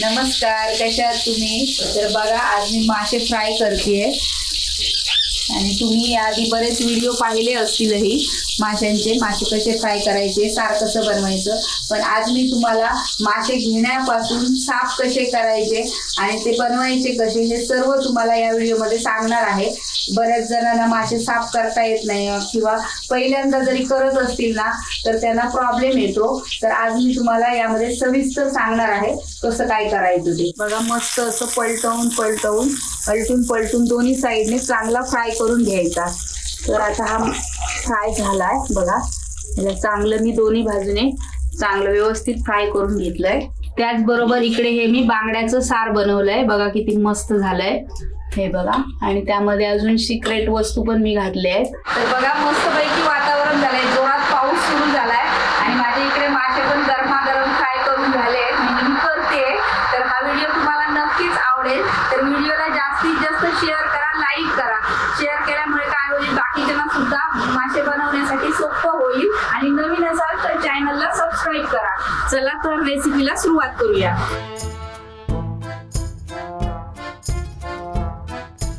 नमस्कार कशा तुम्ही? तर बघा आज मी मासे फ्राय करते आणि तुम्ही आधी बरेच व्हिडिओ पाहिले असतीलही. माशांचे मासे कसे फ्राय करायचे सार कसं बनवायचं. पण आज मी तुम्हाला मासे घेण्यापासून साफ कसे करायचे आणि ते बनवायचे कसे हे सर्व तुम्हाला या व्हिडिओमध्ये सांगणार आहे. बऱ्याच जणांना मासे साफ करता येत नाही किंवा पहिल्यांदा जरी करत असतील ना तर त्यांना प्रॉब्लेम येतो. तर आज मी तुम्हाला यामध्ये सविस्तर सांगणार आहे कसं काय करायचं ते. बघा मस्त असं पलटवून पलटवून पलटून पलटून दोन्ही साईडने चांगला फ्राय करून घ्यायचा. तर आता हा फ्राय झालाय बघा. याला चांगलं मी दोन्ही बाजूने चांगलं व्यवस्थित फ्राय करून घेतलंय. त्याचबरोबर इकडे हे मी बांगड्याचं सार बनवलंय. बघा किती मस्त झालंय. हे बघा. आणि त्यामध्ये अजून सिक्रेट वस्तू पण मी घातल्या आहेत. तर बघा मस्तपैकी वातावरण झालंय. जोरात पाऊस सुरू झालाय. आणि माझ्या इकडे मासे पण गरमागरम फ्राय करून झाले मी करते. तर हा व्हिडिओ तुम्हाला नक्कीच आवडेल. तर व्हिडिओला जास्तीत जास्त शेअर करा शेअर केल्यामुळे काय होईल बाकीच्यांना सुद्धा मासे बनवण्यासाठी सोपं होईल आणि नवीन असाल तर चॅनलला सबस्क्राईब करा चला तर रेसिपीला सुरुवात करूया.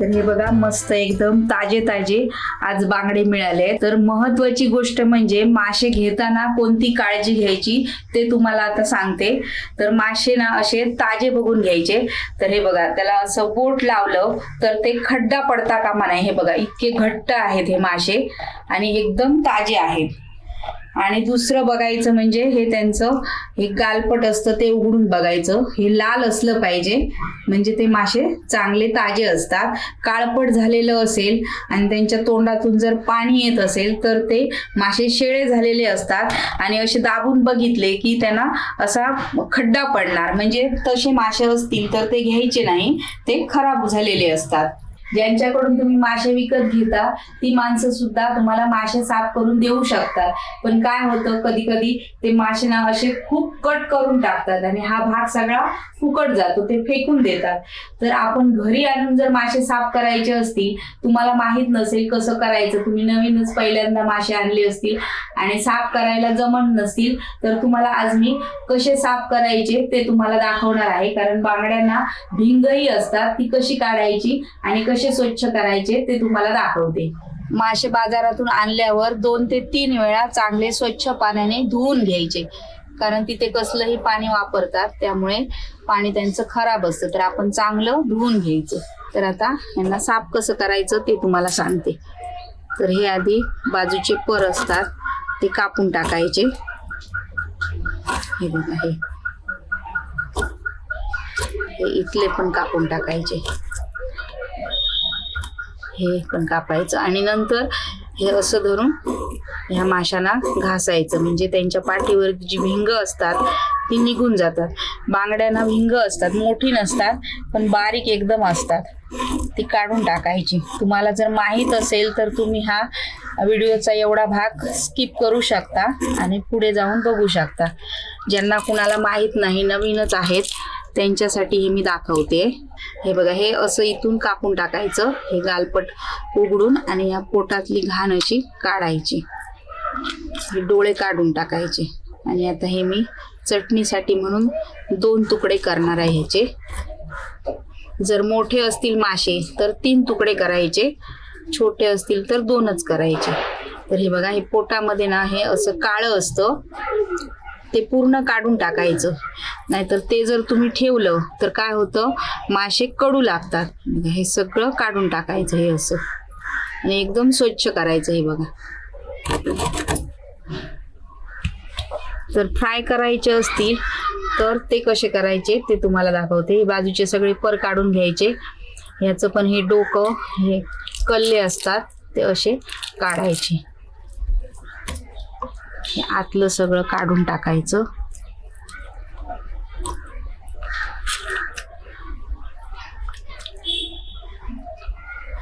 तर हे बघा मस्त एकदम ताजे ताजे आज बांगडे मिळाले. तर महत्वाची गोष्ट म्हणजे मासे घेताना कोणती काळजी घ्यायची ते तुम्हाला आता सांगते. तर मासे ना असे ताजे बघून घ्यायचे. तर हे बघा त्याला असं बोट लावलं तर ते खड्डा पडता कामा नाही हे बघा इतके घट्ट आहेत हे मासे. आणि एकदम ताजे आहेत. आणि दुसरं बघायचं म्हणजे हे त्यांचं हे गालपट असतं ते उघडून बघायचं. हे लाल असलं पाहिजे. म्हणजे ते मासे चांगले ताजे असतात. काळपट झालेलं असेल आणि त्यांच्या तोंडातून जर पाणी येत असेल तर ते मासे शेळे झालेले असतात. आणि असे दाबून बघितले की त्यांना असा खड्डा पडणार. म्हणजे तसे मासे असतील तर ते घ्यायचे नाही. ते खराब झालेले असतात. ज्यांच्याकडून तुम्ही मासे विकत घेता ती माणसं सुद्धा तुम्हाला मासे साफ करून देऊ शकतात. पण काय होतं कधी कधी ते मासे ना असे खूप कट करून टाकतात आणि हा भाग सगळा फुकट जातो ते फेकून देतात. तर आपण घरी आणून जर मासे साफ करायचे असतील तुम्हाला माहीत नसेल कसं करायचं तुम्ही नवीनच पहिल्यांदा मासे आणले असतील आणि साफ करायला जमत नसतील तर तुम्हाला आज मी कसे साफ करायचे ते तुम्हाला दाखवणार आहे. कारण बांगड्यांना भिंगही असतात ती कशी काढायची आणि कसे स्वच्छ करायचे ते तुम्हाला दाखवते. मासे बाजारातून आणल्यावर दोन ते तीन वेळा चांगले स्वच्छ पाण्याने धुवून घ्यायचे. कारण तिथे कसलंही पाणी वापरतात त्यामुळे पाणी त्यांचं खराब असतं. तर आपण चांगलं धुवून घ्यायचं. तर आता यांना साफ कसं करायचं ते तुम्हाला सांगते. तर हे आधी बाजूचे पर असतात ते कापून टाकायचे. हे बघा हे. हे इथले पण कापून टाकायचे. हे पण कापायचं आणि नंतर हे असं धरून ह्या माशांना घासायचं. म्हणजे त्यांच्या पाठीवर जी भिंग असतात ती निघून जातात. बांगड्यांना भिंग असतात मोठी नसतात पण बारीक एकदम असतात. ती काढून टाकायची. तुम्हाला जर माहीत असेल तर तुम्ही हा व्हिडिओचा एवढा भाग स्किप करू शकता आणि पुढे जाऊन बघू शकता. ज्यांना कुणाला माहीत नाही नवीनच आहेत त्यांच्यासाठी हे मी दाखवते. हे बघा हे असं इथून कापून टाकायचं. हे गालपट उघडून आणि या पोटातली घाण अशी काढायची. हे डोळे काढून टाकायचे. आणि आता हे मी चटणीसाठी म्हणून दोन तुकडे करणार आहे ह्याचे. जर मोठे असतील मासे तर तीन तुकडे करायचे. छोटे असतील तर दोनच करायचे. तर हे बघा हे पोटामध्ये ना हे असं काळं असतं. ते पूर्ण काढून टाकायचं. नाहीतर ते जर तुम्ही ठेवलं तर काय होतं? मासे कडू लागतात. हे सगळं काढून टाकायचं हे असं. आणि एकदम स्वच्छ करायचं हे बघा. तर फ्राय करायचे असतील तर ते कसे करायचे ते तुम्हाला दाखवते. हे बाजूचे सगळे पर काढून घ्यायचे. ह्याचं पण हे डोकं हे कल्ले असतात ते असे काढायचे. हे आतलं सगळं काढून टाकायचं.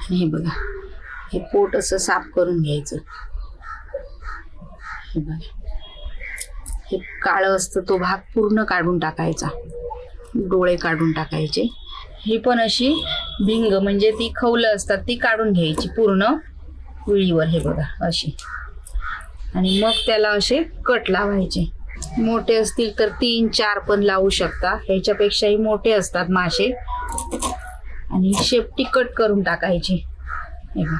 आणि हे बघा हे पोट असं साफ करून घ्यायचं. हे बघा. हे काळं असतं तो भाग पूर्ण काढून टाकायचा. डोळे काढून टाकायचे. ही पण अशी भिंग म्हणजे ती खवलं असतात ती काढून घ्यायची पूर्ण. विळीवर हे बघा अशी. आणि मग त्याला असे कट लावायचे. मोठे असतील तर तीन चार पण लावू शकता. ह्याच्यापेक्षाही मोठे असतात मासे. आणि शेपटी कट करून टाकायची. हे बघा.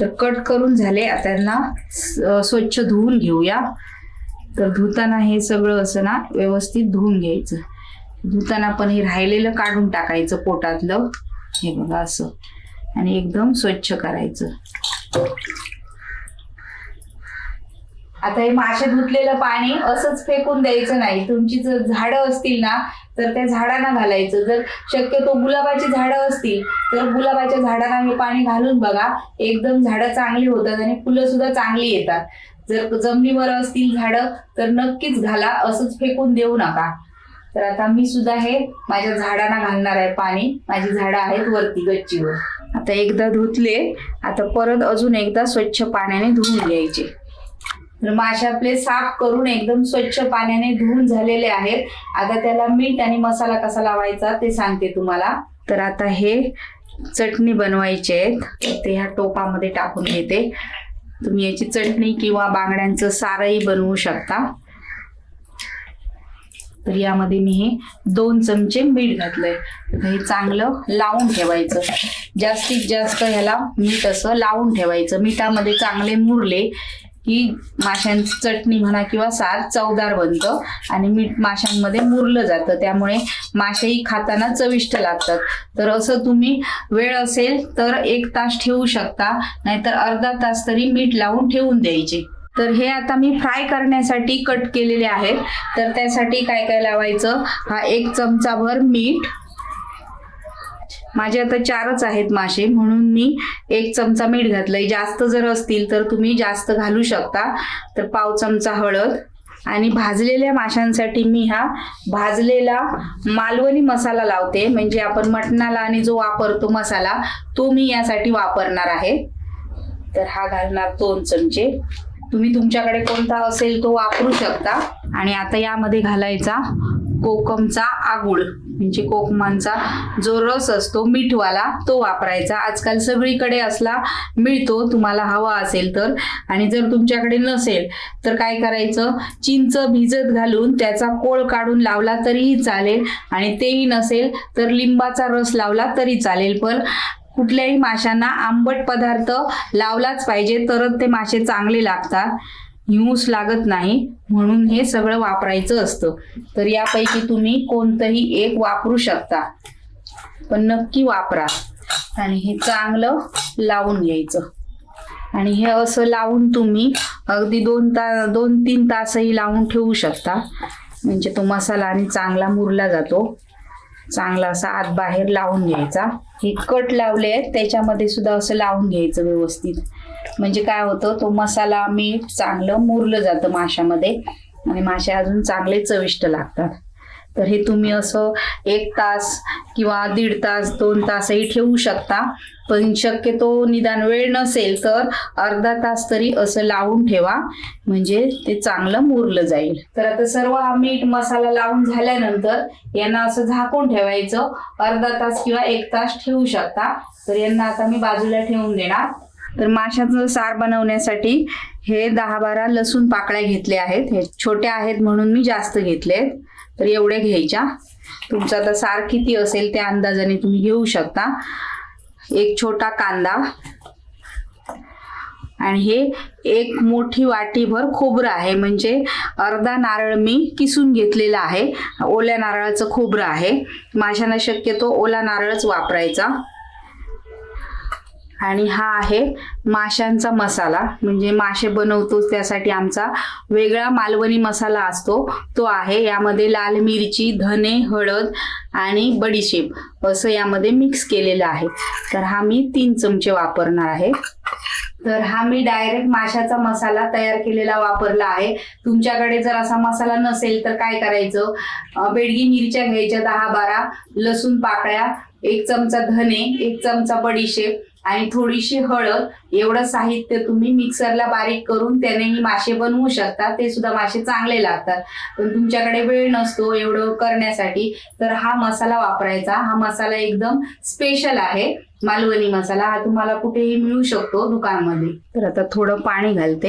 तर कट करून झाले. आता त्यांना स्वच्छ धुवून घेऊया. तर धुताना हे सगळं असं ना व्यवस्थित धुवून घ्यायचं. धुताना पण हे राहिलेलं काढून टाकायचं पोटातलं. हे बघा असं. आणि एकदम स्वच्छ करायचं. आता हे मासे धुतलेलं पाणी असंच फेकून द्यायचं नाही. तुमची जर झाडं असतील ना तर त्या झाडांना घालायचं. जर शक्यतो गुलाबाची झाडं असतील तर गुलाबाच्या झाडांना हे पाणी घालून बघा एकदम झाडं चांगली होतात आणि फुलं सुद्धा चांगली येतात. जर जमिनीवर असतील झाडं तर नक्कीच घाला असंच फेकून देऊ नका. तर आता मी सुद्धा हे माझ्या झाडांना घालणार आहे पाणी. माझी झाडं आहेत वरती गच्चीवर. आता एकदा धुतले आता परत अजून एकदा स्वच्छ पाण्याने धुवून घ्यायचे. तर मासे आपले साफ करून एकदम स्वच्छ पाण्याने धुवून झालेले आहेत. आता त्याला मीठ आणि मसाला कसा लावायचा ते सांगते तुम्हाला. तर आता हे चटणी बनवायची आहेत. ते ह्या टोपामध्ये टाकून घेते. तुम्ही याची चटणी किंवा बांगड्यांचं सारही बनवू शकता. तर यामध्ये मी हे दोन चमचे मीठ घातलंय. हे चांगलं लावून ठेवायचं. जास्तीत जास्त ह्याला मीठ असं लावून ठेवायचं. मिठामध्ये चांगले मुरले की माशांची चटणी म्हणा किंवा सार चवदार बनतं आणि मीठ माशांमध्ये मुरलं जातं. त्यामुळे मासेही खाताना चविष्ट लागतात. तर असं तुम्ही वेळ असेल तर एक तास ठेवू शकता. नाहीतर अर्धा तास तरी मीठ लावून ठेवून द्यायचे. तर हे आता मी फ्राय करण्यासाठी कट केलेले आहेत. तर त्यासाठी काय काय लावायचं? हा एक चमचाभर मीठ. माझे आता चारच आहेत मासे म्हणून मी एक चमचा मीठ घातलंय. जास्त जर असतील तर तुम्ही जास्त घालू शकता. तर पाव चमचा हळद. आणि भाजलेल्या माशांसाठी मी हा भाजलेला मालवणी मसाला लावते. म्हणजे आपण मटणाला आणि जो वापरतो मसाला तो मी यासाठी वापरणार आहे. तर हा घालणार दोन चमचे. तुम्ही तुमच्याकडे कोणता असेल तो वापरू शकता. आणि आता यामध्ये घालायचा कोकमचा आगुळ. म्हणजे कोकमांचा जो रस असतो मीठवाला तो वापरायचा. आजकाल सगळीकडे असला मिळतो तुम्हाला हवा असेल तर. आणि जर तुमच्याकडे नसेल तर काय करायचं? चिंच भिजत घालून त्याचा कोळ काढून लावला तरीही चालेल. आणि तेही नसेल तर लिंबाचा रस लावला तरी चालेल. पण कुठल्याही माशांना आंबट पदार्थ लावलाच पाहिजे तरच ते मासे चांगले लागतात. हिंऊस लागत नाही. म्हणून हे सगळं वापरायचं असतं. तर यापैकी तुम्ही कोणतंही एक वापरू शकता. पण नक्की वापरा. आणि हे चांगलं लावून घ्यायचं. आणि हे असं लावून तुम्ही अगदी दोन ता दोन तीन तासही लावून ठेवू शकता. म्हणजे तो मसाला आणि चांगला मुरला जातो. चांगला असा आत बाहेर लावून घ्यायचा. हे कट लावले आहेत त्याच्यामध्ये सुद्धा असं लावून घ्यायचं व्यवस्थित. म्हणजे काय होतं तो मसाला मीठ चांगलं मुरलं जातं माशामध्ये आणि मासे अजून चांगले चविष्ट लागतात. तर हे तुम्ही असं एक तास किंवा दीड तास दोन तासही ठेवू शकता. पण शक्यतो निदान वेळ नसेल तर अर्धा तास तरी असं लावून ठेवा. म्हणजे ते चांगलं मुरलं जाईल. तर आता सर्व हा मीठ मसाला लावून झाल्यानंतर यांना असं झाकून ठेवायचं. अर्धा तास किंवा एक तास ठेवू शकता. तर यांना आता मी बाजूला ठेवून देणार. तर माशाचं सार बनवण्यासाठी हे दहा बारा लसूण पाकळ्या घेतले आहेत. हे छोट्या आहेत म्हणून मी जास्त घेतले तर एवढ्या घ्यायच्या. तुमचा आता सार किती असेल त्या अंदाजाने तुम्ही घेऊ शकता. एक छोटा कांदा. आणि हे एक मोठी वाटीभर खोबरं आहे. म्हणजे अर्धा नारळ मी किसून घेतलेला आहे. ओल्या नारळाचं खोबरं आहे. माशांना शक्यतो ओला नारळच वापरायचा. आणि हा आहे माशांचा मसाला. म्हणजे मासे बनवतो त्यासाठी आमचा वेगळा मालवणी मसाला असतो तो आहे. यामध्ये लाल मिरची धने हळद आणि बडीशेप असं यामध्ये मिक्स केलेलं आहे. तर हा मी तीन चमचे वापरणार आहे. तर हा मी डायरेक्ट माशाचा मसाला तयार केलेला वापरला आहे. तुमच्याकडे जर असा मसाला नसेल तर काय करायचं? बेडगी मिरच्या घ्यायच्या दहा बारा लसूण पाकळ्या एक चमचा धने एक चमचा बडीशेप आणि थोडीशी हळद एवढं साहित्य तुम्ही मिक्सरला बारीक करून त्यानेही मासे बनवू शकता. ते सुद्धा मासे चांगले लागतात. पण तुमच्याकडे वेळ नसतो एवढं करण्यासाठी. तर हा मसाला वापरायचा. हा मसाला एकदम स्पेशल आहे. मालवणी मसाला. हा तुम्हाला कुठेही मिळू शकतो दुकानमध्ये. तर आता थोडं पाणी घालते.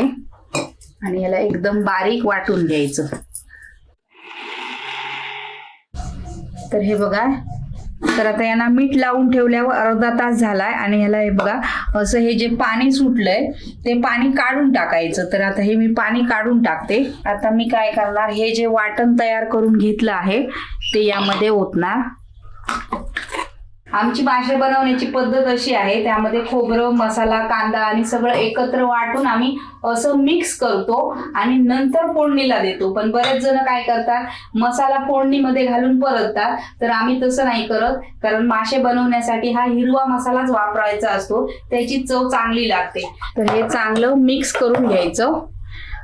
आणि याला एकदम बारीक वाटून घ्यायचं. तर हे बघा तर आता यांना मीठ लावून ठेवल्यावर अर्धा तास झालाय आणि ह्याला हे बघा असं हे जे पाणी सुटलंय ते पाणी काढून टाकायचं. तर आता हे मी पाणी काढून टाकते. आता मी काय करणार हे जे वाटण तयार करून घेतलं आहे ते यामध्ये ओतणार. आमची मासे बनवण्याची पद्धत अशी आहे त्यामध्ये खोबरं मसाला कांदा आणि सगळं एकत्र वाटून आम्ही असं मिक्स करतो आणि नंतर फोडणीला देतो. पण बरेच जण काय करतात मसाला फोडणीमध्ये घालून परततात तर आम्ही तसं नाही करत. कारण मासे बनवण्यासाठी हा हिरवा मसालाच वापरायचा असतो त्याची चव चांगली लागते. तर हे चांगलं मिक्स करून घ्यायचं.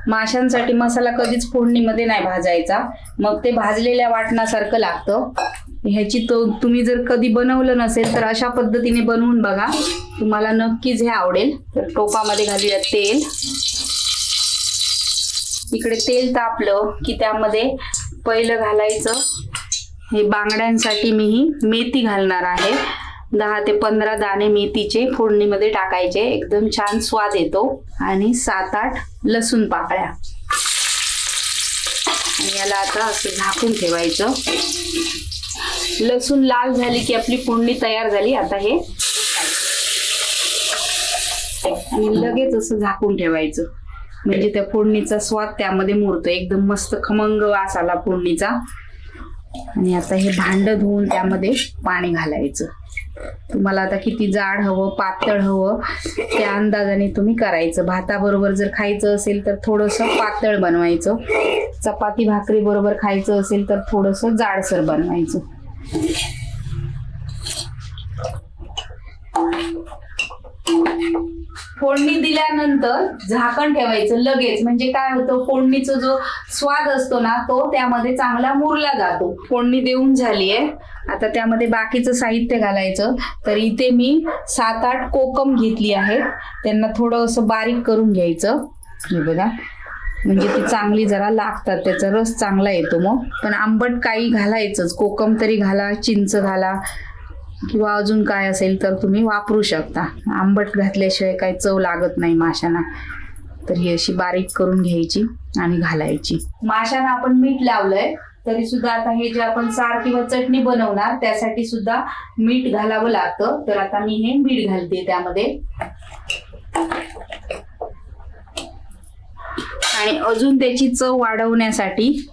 माशांसाठी मसाला कधीच फोडणीमध्ये नाही भाजायचा. मग ते भाजलेल्या वाटणासारखं लागतं. ह्याची तो तुम्ही जर कधी बनवलं नसेल तर अशा पद्धतीने बनवून बघा. तुम्हाला नक्कीच हे आवडेल. तर टोपामध्ये घालूया तेल. इकडे तेल तापलं की त्यामध्ये पहिलं घालायचं हे बांगड्यांसाठी मी ही मेथी घालणार आहे. दहा ते पंधरा दाणे मेथीचे फोडणीमध्ये टाकायचे. एकदम छान स्वाद येतो. आणि सात आठ लसूण पाकळ्या. आणि याला आता असं झाकून ठेवायचं. लसूण लाल झाली की आपली फोडणी तयार झाली. आता हे आणि लगेच असं झाकून ठेवायचं. म्हणजे त्या फोडणीचा स्वाद त्यामध्ये मुरतो. एकदम मस्त खमंग वास आला फोडणीचा. आणि आता हे भांड धुवून त्यामध्ये पाणी घालायचं. तुम्हाला आता किती जाड हवं पातळ हवं त्या अंदाजाने तुम्ही करायचं. भाताबरोबर जर खायचं असेल तर थोडंसं पातळ बनवायचं. चपाती भाकरी बरोबर खायचं असेल तर थोडंसं जाडसर बनवायचं. फोडणी दिल्यानंतर झाकण ठेवायचं लगेच. म्हणजे काय होतं फोडणीचा जो स्वाद असतो ना तो त्यामध्ये चांगला मुरला जातो. फोडणी देऊन झालीये. आता त्यामध्ये बाकीचं साहित्य घालायचं. तर इथे मी सात आठ कोकम घेतली आहेत. त्यांना थोडं असं बारीक करून घ्यायचं. हे बघा. म्हणजे ती चांगली जरा लागतात त्याचा रस चांगला येतो मग. पण आंबट काही घालायचंच कोकम तरी घाला चिंच घाला किंवा अजून काय असेल तर तुम्ही वापरू शकता. आंबट घातल्याशिवाय काही चव लागत नाही माशांना. तर ही अशी बारीक करून घ्यायची आणि घालायची. माशांना आपण मीठ लावलंय तरी सुद्धा आता हे जे आपण सार किंवा चटणी बनवणार त्यासाठी सुद्धा मीठ घालावं लागतं. तर आता मी हे मीठ घालते त्यामध्ये. आणि अजून त्याची चव वाढवण्यासाठी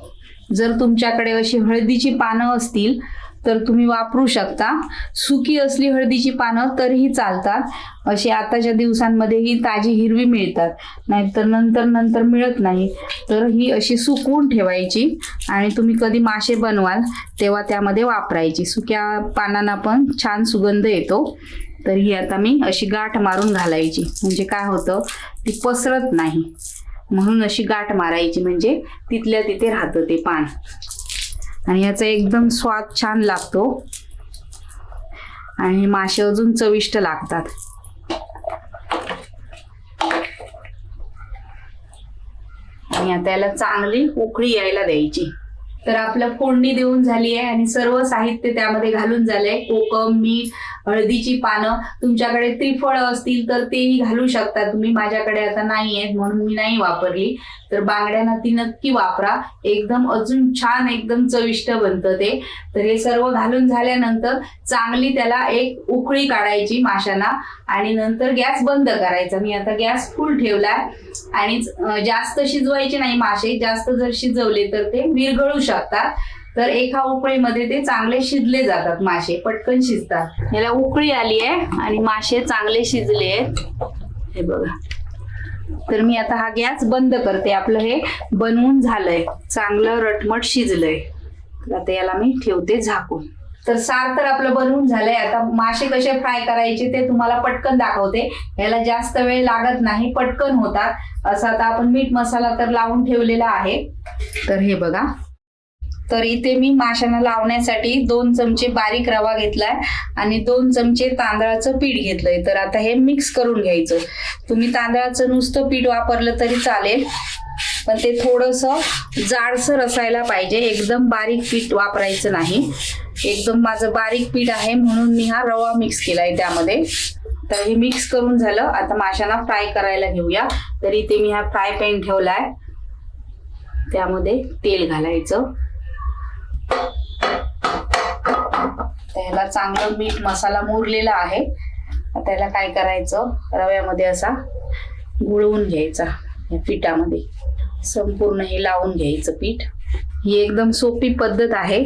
जर तुमच्याकडे अशी हळदीची पानं असतील तर तुम्ही वापरू शकता. सुकी असली हळदीची पानं तरीही चालतात. अशी आताच्या दिवसांमध्ये ही ताजी हिरवी मिळतात. नाहीतर नंतर नंतर मिळत नाही. तर ही अशी सुकवून ठेवायची आणि तुम्ही कधी मासे बनवाल तेव्हा त्यामध्ये वापरायची. सुक्या पानांना पण छान सुगंध येतो. तर ही आता मी अशी गाठ मारून घालायची. म्हणजे काय होतं? ती पसरत नाही. म्हणून अशी गाठ मारायची म्हणजे तिथल्या तिथे राहतं ते पान. आणि याचा एकदम स्वाद छान लागतो. आणि मासे अजून चविष्ट लागतात. आणि आता याला चांगली उकळी यायला द्यायची. तर आपलं फोडणी देऊन झाली आहे आणि सर्व साहित्य त्यामध्ये घालून झालंय. कोकम मीठ हळदीची पानं तुमच्याकडे त्रिफळ असतील तर तेही घालू शकता. तुम्ही माझ्याकडे आता नाही आहेत म्हणून मी नाही वापरली. तर बांगड्यांना ती नक्की वापरा. एकदम अजून छान एकदम चविष्ट बनतं ते. तर हे सर्व घालून झाल्यानंतर चांगली त्याला एक उकळी काढायची माशांना. आणि नंतर गॅस बंद करायचा. मी आता गॅस फुल ठेवलाय. आणि जास्त शिजवायचे नाही मासे. जास्त जर शिजवले तर ते विरघळू शकतात. तर एका उकळीमध्ये ते चांगले शिजले जातात मासे पटकन शिजतात. याला उकळी आली आहे आणि मासे चांगले शिजले आहेत. हे बघा. तर मी आता हा गॅस बंद करते. आपलं हे बनवून झालंय. चांगलं रटमट शिजलंय. तर आता याला मी ठेवते झाकून. तर सार तर आपलं बनवून झालंय. आता मासे कसे फ्राय करायचे ते तुम्हाला पटकन दाखवते. याला जास्त वेळ लागत नाही. पटकन होतात. असं आता आपण मीठ मसाला तर लावून ठेवलेला आहे. तर हे बघा. तर इथे मी माशांना लावण्यासाठी दोन चमचे बारीक रवा घेतलाय आणि दोन चमचे तांदळाचं पीठ घेतलंय. तर आता हे मिक्स करून घ्यायचं. तुम्ही तांदळाचं नुसतं पीठ वापरलं तरी चालेल पण ते थोडंसं जाडसर असायला पाहिजे. एकदम बारीक पीठ वापरायचं नाही. एकदम माझं बारीक पीठ आहे म्हणून मी हा रवा मिक्स केलाय त्यामध्ये. तर हे मिक्स करून झालं. आता माशांना फ्राय करायला घेऊया. तर इथे मी हा फ्राय पॅन ठेवलाय. त्यामध्ये तेल घालायचं. त्याला चांगलं मीठ मसाला मुरलेला आहे. त्याला काय करायचं? रव्यामध्ये असा गुळवून घ्यायचा या पिठामध्ये. संपूर्ण हे लावून घ्यायचं पीठ. ही एकदम सोपी पद्धत आहे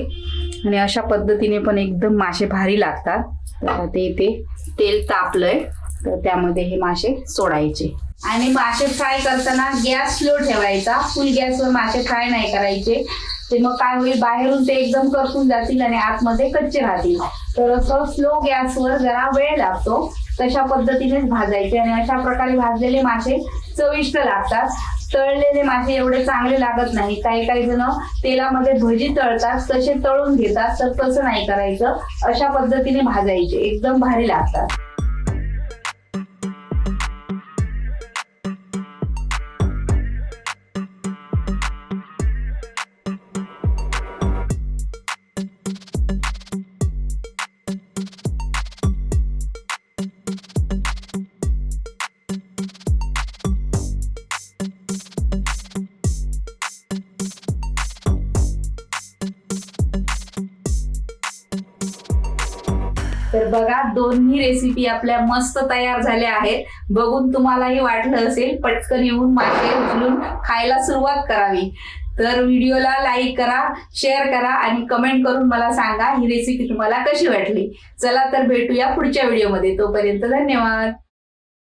आणि अशा पद्धतीने पण एकदम मासे भारी लागतात. तर ते इथे तेल तापलंय तर त्यामध्ये हे मासे सोडायचे. आणि मासे फ्राय करताना गॅस स्लो ठेवायचा. फुल गॅसवर मासे फ्राय नाही करायचे. ते मग काय होईल? बाहेरून ते एकदम करपून जातील आणि आतमध्ये कच्चे राहतील. तर असं स्लो गॅसवर जरा वेळ लागतो. तशा पद्धतीनेच भाजायचे आणि अशा प्रकारे भाजलेले मासे चविष्ट लागतात. तळलेले मासे एवढे चांगले लागत नाही. काही काही जण तेलामध्ये भजी तळतात तसे तळून घेतात तर तसं नाही करायचं. अशा पद्धतीने भाजायचे. एकदम भारी लागतात. बघा दोन्ही रेसिपी आपल्या मस्त तयार झाल्या आहेत. बघून तुम्हालाही वाटलं असेल पटकन येऊन मासे उचलून खायला सुरुवात करावी. तर व्हिडिओला लाईक करा शेअर करा आणि कमेंट करून मला सांगा ही रेसिपी तुम्हाला कशी वाटली. चला तर भेटूया पुढच्या व्हिडिओमध्ये तोपर्यंत धन्यवाद.